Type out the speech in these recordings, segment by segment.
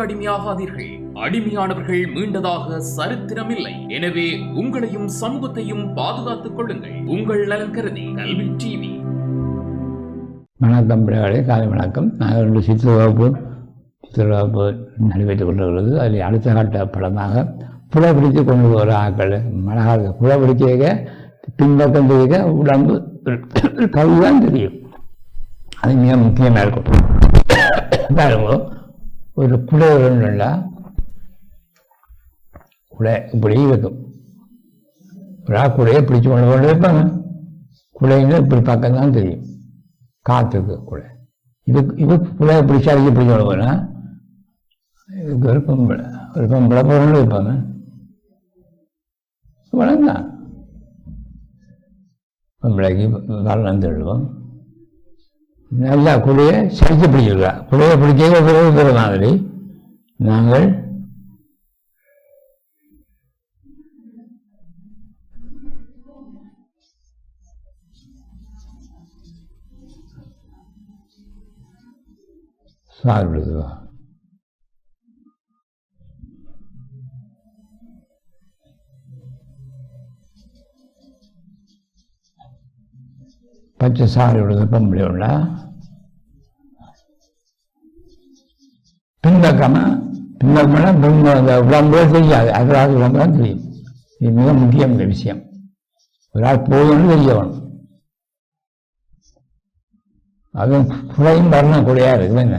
போதைக்கு அடிமையாகாதீர்கள். அடிமையானவர்கள் மீண்டதாக சரித்திரமில்லை. எனவே உங்களையும் சமூகத்தையும் பாதுகாத்துக் கொள்ளுங்கள். உங்கள் நலன் கருதி கல்வி டிவி. வணக்கம் பிள்ளைகளே காலை வணக்கம். நாங்கள் ரெண்டு சித்திரவாப்பு சித்திரவாப்பு நடைபெற்றுக் கொண்டிருக்கிறது. அதில் அடுத்த கட்ட படமாக புலை பிடித்து கொண்டு போகிற ஆக்கள் மழை காலத்தில் பிடிக்க பின்பக்கம் தெரிவிக்க உடம்பு கவி தான் தெரியும். அது மிக முக்கியமாக இருக்கும். பாருங்க. ஒரு குடை ஒன்றுல குடை இப்படி இருக்கும். ஒரு குலையை குடையை பிடிச்சு கொண்டு கொண்டு வைப்பாங்க குடைங்க இப்படி பக்கம் தான் தெரியும். காற்றுக்கு குலை இது இது குலையை பிடிச்சா அடிக்க பிடிச்சு கொண்டு போனா இதுக்கு ஒரு பொம்பளை ஒரு பொம்பளை பொருள் வைப்பாங்க வளர்ந்தான். பொம்பளைக்கு வளர்ந்து விடுவோம் நல்லா குழைய சரித்து பிடிச்சிருக்கா. குழைய பிடிக்க பிறகு மாதிரி. நாங்கள் சாப்பிடுதுவா பச்சை சாறு விடுது பொம்பளை உள்ள பின்பக்கம்னா பின்ப அந்த தெரியாது அகராது உடம்பு தான் தெரியும். இது மிக முக்கியம் இந்த விஷயம். ஒரு ஆள் போதும்னு தெரியணும் அதுவும் குறையும் வரணும் குறையா இருக்குதுங்க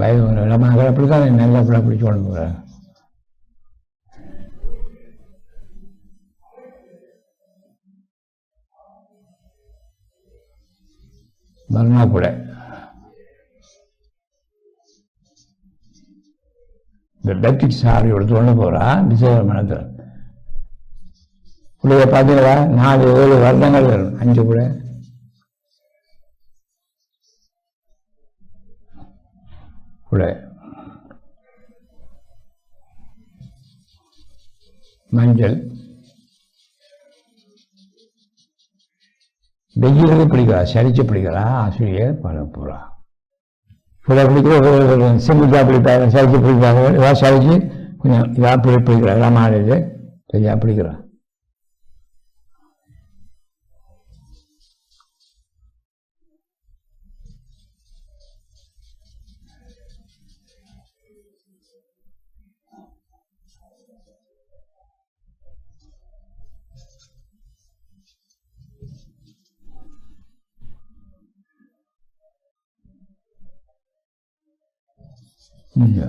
பயம் நம்ம அப்படித்தான் நல்ல பிள்ளை பிடிச்சி கொண்டு போகிறாங்க மறுநா கூட இந்த டெப்டிக் சாரி எடுத்து கொண்டு போகிறா விசேஷ மனத்தில் பிள்ளைய பார்த்தீங்களா நாலு ஏழு வருடங்கள் வரும் அஞ்சு கூட கூட மஞ்சள். வெயிலே பிடிக்கிறா சரிச்சு பிடிக்கிறா ஆசிரியர் பரப்புறா பூரா பிடிக்கிற சிம்பிளா பிடிப்பாங்க சரிச்சு பிடிப்பாங்க ஏதாவது சரிச்சு கொஞ்சம் இதாக பிடி பிடிக்கிறா இதெல்லாம் சரியாக பிடிக்கிறான் பிடிக்கிறா இங்க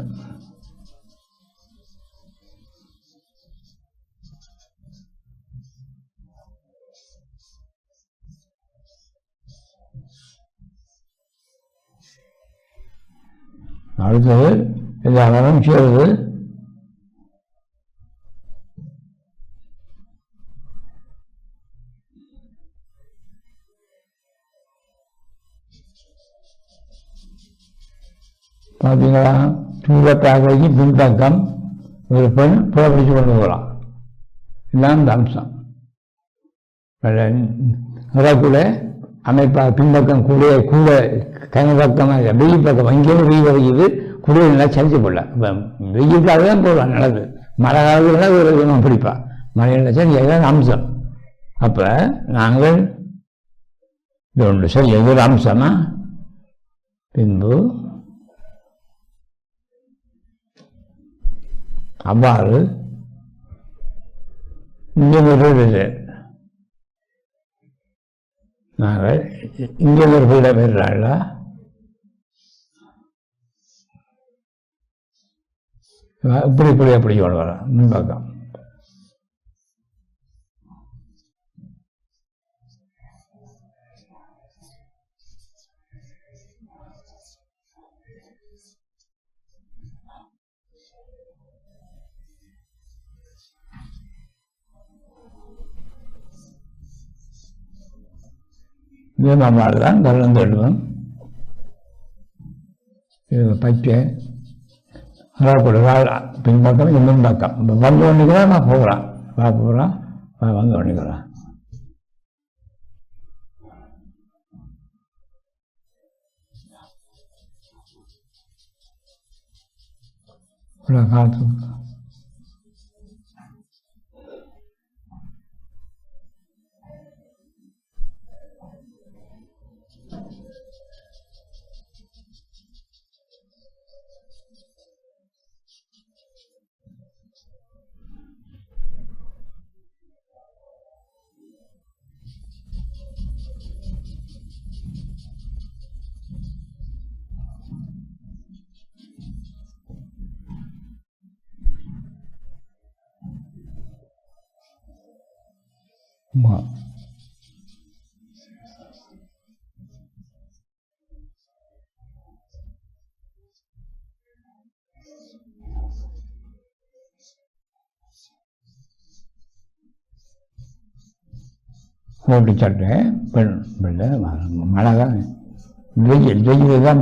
அடுத்தது எல்லா பார்த்தீங்களா தூரத்தாகைக்கு பின்பக்கம் ஒரு பெண் புறப்பிடிச்சு கொண்டு போகலாம். இதுதான் இந்த அம்சம். கூட அமைப்பாக பின்பக்கம் கூட கூட கனப்பக்கமாக வெயில் பக்கம். அங்கேயும் வெயில் வரைக்குது கூட நல்லா சரிச்சு போடலாம் இப்போ வெயிலுக்காக தான் போடலாம் நல்லது. மழை காலத்தில் ஒரு தினம் பிடிப்பா. மழை சரி அம்சம். அப்போ நாங்கள் இது ஒன்று. சரி எது ஒரு அம்சமா? பின்பு அவ்வாறு இங்கே வருவதில்லை நாங்கள் இங்கே ஒரு பிள்ளை இப்படி இப்படி அப்படி கொண்டு வரேன் முன்பக்கம். இதே மாதிரி தான் கருணம் தள்ளுவோம் இது பச்சை பின் பக்கம் இன்னும் பக்கம். இப்போ வந்து ஒன்றுக்கிறேன் நான் போகிறேன் வா போகிறான் வா வந்து ஒன்றுக்கிறான் இவ்வளோ காற்று ஆமாம் போட்டு சட்டை பெண் பிள்ளை மழை தான். வெயில் வெயில் தான்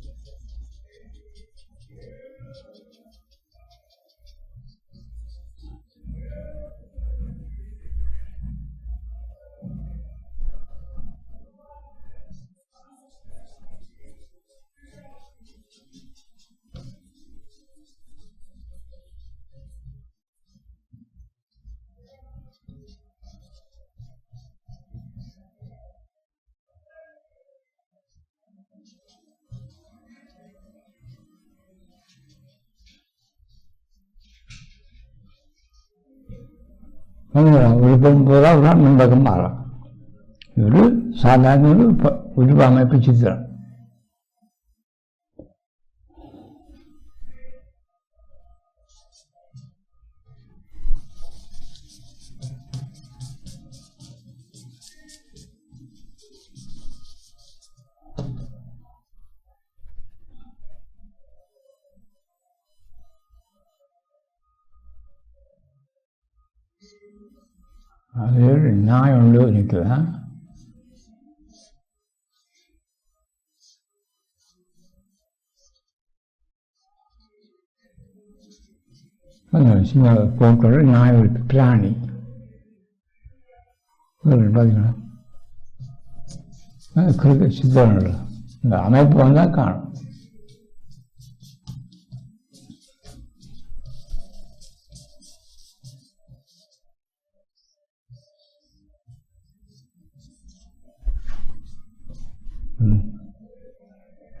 பாரு ரெண்டு பேரும் வெயில் விழுப்புரம் போதா ஒரு முன்பக்கம் மாறும் ஒரு சாதாரண ஒரு ப- உருவ அமைப்பு சித்திரம் அது நாய் ஒன்று நிற்குதான் சின்ன போக்குள்ள நாய் ஒரு பிராணி ஒரு பார்த்தீங்களா அது கிரிக்கெட் சித்தர்கள் இந்த அமைப்பு வந்தால் காணும்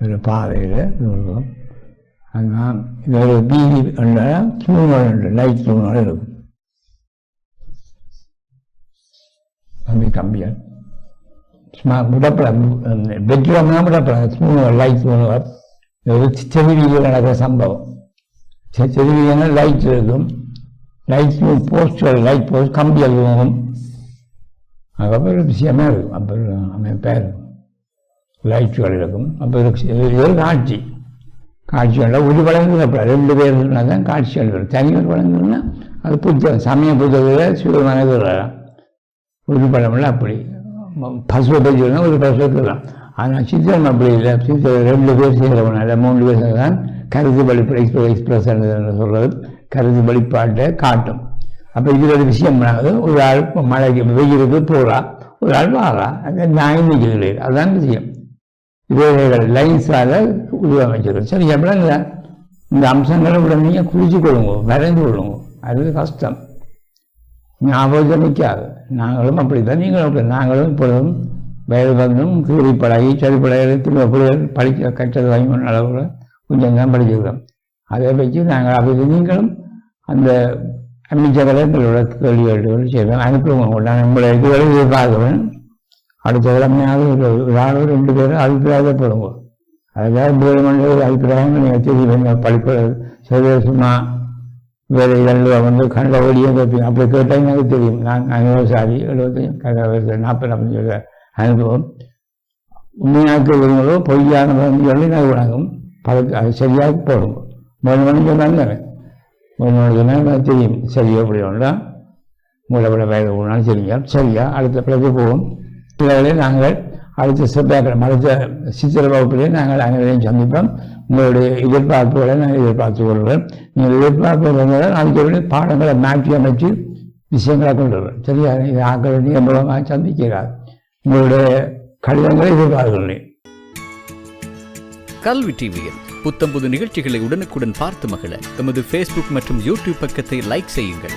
ஒரு பாதையில் இருக்கும் அதுதான் இது ஒரு வீதி தூணல் உண்டு லைட் தூணல் இருக்கும். கம்பி கம்பியால் சும்மா விடப்பட பெட்ரூம் தான் விடப்பட தூணுகள் லைட் தூணுகள் இது ஒரு நடக்கிற சம்பவம். செவிலியன லைட் இருக்கும். லைட் போஸ்டர் லைட் போஸ்ட் கம்பி தூங்கும் அதுக்கப்புறம் விஷயமே இருக்கும். அப்புறம் அமைப்பாக இருக்கும் லைட்டுகள் இருக்கும் அப்போ இது ஒரு காட்சி. காட்சிகளில் ஒரு வழங்குகள் ரெண்டு பேர் இருந்தால் தான் காட்சிகள் வரும். தனியார் வழங்குன்னா அது புத்தகம் சமய புத்தகத்தில் சிவமனது வரலாம் ஒரு படம்ல அப்படி. பசுவை சொன்னால் ஒரு பசுவத்தில் தான். ஆனால் சித்திரம் அப்படி இல்லை. சித்திரம் ரெண்டு பேர் செய்கிறவனால மூணு பேர் தான் கருத்து வெளிப்பாடு எக்ஸ்பிரஸ் எக்ஸ்பிரஸ் என்று சொல்கிறது கருத்து வெளிப்பாட்டை காட்டும். அப்போ இதில் ஒரு விஷயம் பண்ணாது. ஒரு ஆள் மழைக்கு வெயிலுக்கு போகிறா ஒரு ஆள் வாரா. அந்த நான் நிற்கிறேன் அதுதான் விஷயம். இவைகள் லைன்ஸால் உருவமைச்சிடும் சரி எப்படிங்க இந்த அம்சங்களை உடனே குறிச்சு கொள்ளுங்க வரைந்து கொள்ளுங்க. அது கஷ்டம். ஞாபகமிக்காது நாங்களும் அப்படித்தான் நீங்களும் அப்படி. நாங்களும் இப்பொழுதும் வயது வந்தும் கூறி பழகி சரி பழகி திரும்ப பிள்ளைகள் படிக்க கற்றது வாங்கி அளவில் கொஞ்சம் தான் படிச்சுக்கிறோம் அதை வச்சு நாங்கள் அப்படி நீங்களும் அந்த அமைச்சர்களை எங்களோட கேள்விகள் செய்வேன் அனுப்புவோம். நான் உங்களை இதுவரை அடுத்த கிழமையாவது நானும் ரெண்டு பேரும் அபிப்பிராயத்தை போடுங்க அதுக்காக கவர்மெண்ட் அபிப்பிராயம் நீங்கள் தெரியும் படிப்பு செய்வது சும்மா வேறு இதழில் வந்து கண்ட ஒடியும் கேட்பீங்க. அப்படி கேட்டால் எனக்கு தெரியும். நான் அனுபவசாலி எழுபத்தையும் கதை நாற்பது அப்படின்னு சொல்ல அனுபவம். உண்மையாக்க விரும்புகிறோ பொய்யான சொல்லி நான் வணங்கும் பழக்க அது சரியாக போடும் மூணு மணி சொன்னாங்க மூணு மணி சொன்னால் தெரியும். சரியா அப்படி ஒன்றா மூளை விட வயது ஒன்றாலும் சரிங்க சரியா? அடுத்த பிறகு போவோம். இவர்களை நாங்கள் அடுத்த செவ்வாய்க்கிழமை அடுத்த சித்திர வகுப்பிலே நாங்கள் அனைவரையும் சந்திப்போம். உங்களுடைய எதிர்பார்ப்புகளை நாங்கள் எதிர்பார்த்து கொள்வோம் நீங்கள் எதிர்பார்ப்பு வந்தால் நாளைக்கு பாடங்களை மாற்றி அமைச்சு விஷயங்களை கொண்டு வருவேன் சரியா? இது ஆக்க வேண்டிய மூலமாக சந்திக்கிறார். உங்களுடைய கடிதங்களை எதிர்பார்க்கிறேன். கல்வி டிவியில் புத்தம்புது நிகழ்ச்சிகளை உடனுக்குடன் பார்த்து மகிழ. எமது ஃபேஸ்புக் மற்றும் யூடியூப் பக்கத்தை லைக் செய்யுங்கள்.